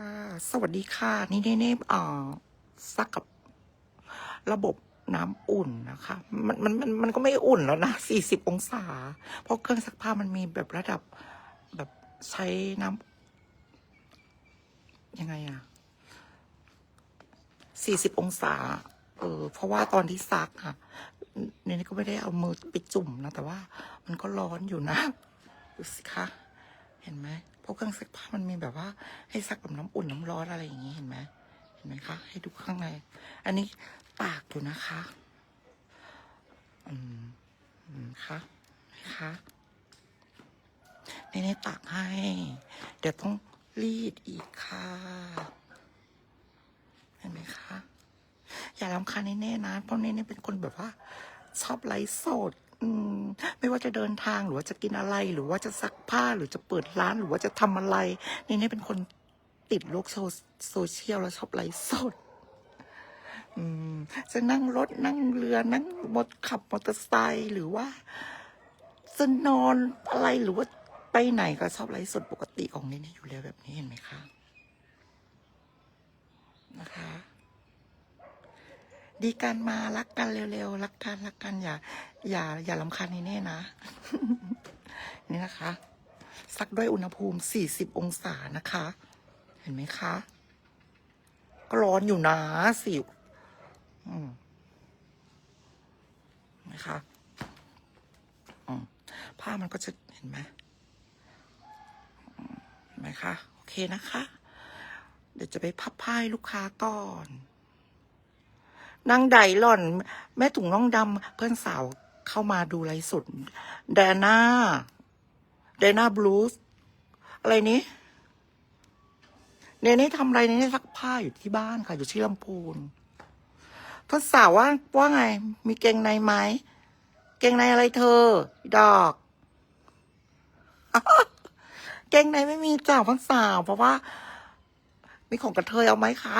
ค่ะ สวัสดีค่ะ นี่เน่เน่อ่อซักกับระบบน้ำอุ่นนะคะ มันมันมันมันก็ไม่อุ่นแล้วนะสี่สิบองศา เพราะเครื่องซักผ้ามันมีแบบระดับแบบใช้น้ำยังไงอะสี่สิบองศา เออ เพราะว่าตอนที่ซักอะเนี่ยนี่ก็ไม่ได้เอามือไปจุ่มนะ แต่ว่ามันก็ร้อนอยู่นะ ดูสิคะ เห็นไหมเพราะเครื่องซักผ้ามันมีแบบว่า ให้ซักแบบน้ำอุ่นน้ำร้อนอะไรอย่างนี้เห็นไหมเห็นไหมคะ ให้ดูข้างใน อันนี้ตากอยู่นะคะ อืมอืมคะนะคะในในตากให้ เดี๋ยวต้องรีดอีกค่ะ เห็นไหมคะ อย่าลำคาญแน่ๆนะ เพราะเน่ๆเป็นคนแบบว่า ชอบไลฟ์สด ไม่ว่าจะเดินทางหรือว่าจะกินอะไร หรือว่าจะซักผ้าหรือจะเปิดร้านหรือว่าจะทำอะไรเน่เป็นคนติดโลกโซโซเชียลแล้วชอบไลฟ์สดจะนั่งรถนั่งเรือนั่งมอเตอร์ขับมอเตอร์ไซค์หรือว่าจะนอนอะไรหรือว่าไปไหนก็ชอบไลฟ์สดปกติของเน่ๆอยู่แล้วแบบนี้เห็นไหมคะ ดีกันมารักกันเร็วๆรักกันรักกันอย่า อย่า อย่าลำคาญนี่แน่นะ นี่นะคะ ซักด้วยอุณหภูมิ 40 องศานะคะ เห็นไหมคะก็ร้อนอยู่นะสิอืมนะคะอืมผ้ามันก็จะเห็นไหมอืมเห็นไหมคะ โอเคนะคะ เดี๋ยวจะไปพับผ้าให้ลูกค้าก่อน นางไดหล่อน แม่ถุงน้องดำเพื่อนสาวเข้ามาดูไลฟ์สดแดน่าแดน่าบลูสอะไรนี้เนเน่ทำอะไรเนเน่ซักผ้าอยู่ที่บ้านค่ะ อยู่ที่ลำพูนเพื่อนสาวว่าว่าไง มีเกงในไหมเกงในอะไรเธอ ดอก เกงในไม่มีจ้าเพื่อนสาว เพราะว่า มีของกระเทยเอาไหมคะ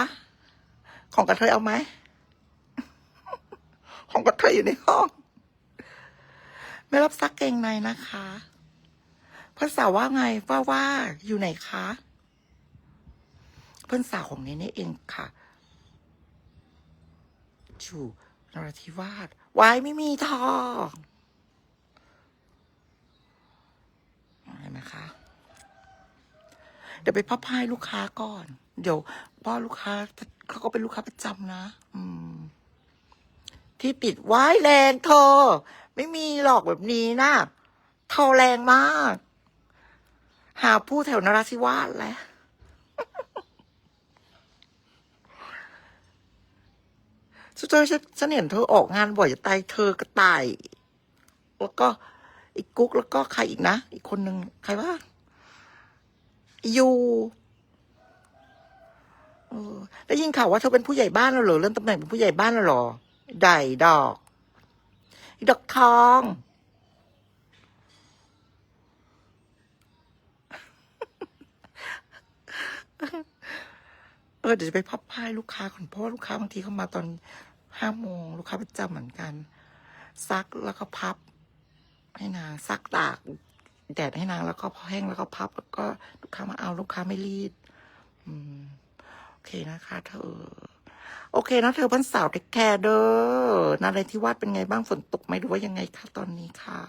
ของกระเทยเอาไหม ของกระเทยอยู่ในห้อง ไม่รับซักเกงในนะคะเพื่อนสาวว่าไงว่าว่าอยู่ไหนคะ เพื่อนสาวของเนเน่เองค่ะอยู่นราธิวาสวายไม่มีทองเห็นไหมคะ เดี๋ยวไปพับผ้าให้ลูกค้าก่อน เดี๋ยวพ่อลูกค้าเขาก็เป็นลูกค้าประจำนะ อืม ที่ปิดว้แรงเธอ ไม่มีหรอกแบบนี้นะเธอแรงมาก หาผู้แถวนราธิวาสแหล้วสุดท้ายฉันฉันเห็นเธอออกงานบ่อยจะตายเธอกระต่าย แล้วก็อีกกุ๊กแล้วก็ใครอีกนะ อีกคนหนึ่งใครว่ายูเออได้ยินข่าวว่าเธอเป็นผู้ใหญ่บ้านแล้วเหรอเลื่อนตำแหน่งเป็นผู้ใหญ่บ้านแล้วเหรอ ได้ดอกดอกทอง เออเดี๋ยวจะไปพับผ้าให้ลูกค้าก่อนเพราะว่าลูกค้าบางทีเข้ามาตอนห้าโมงลูกค้าประจำเหมือนกัน ซักแล้วก็พับ ให้นางซักตากแดดให้นางแล้วก็พอแห้งแล้วก็พับ แล้วก็ลูกค้ามาเอาลูกค้าไม่รีด อืม โอเคนะคะเธอ โอเคนะเธอพันสาวเทคแคร์เด้อนาไรที่วาดเป็นไงบ้างฝนตกไหมหรือว่ายังไงคะตอนนี้คะ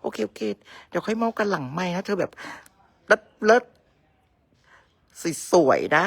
โอเคโอเค เดี๋ยวค่อยเมากันหลังไม่นะเธอแบบเลิศเลิศสวยๆนะ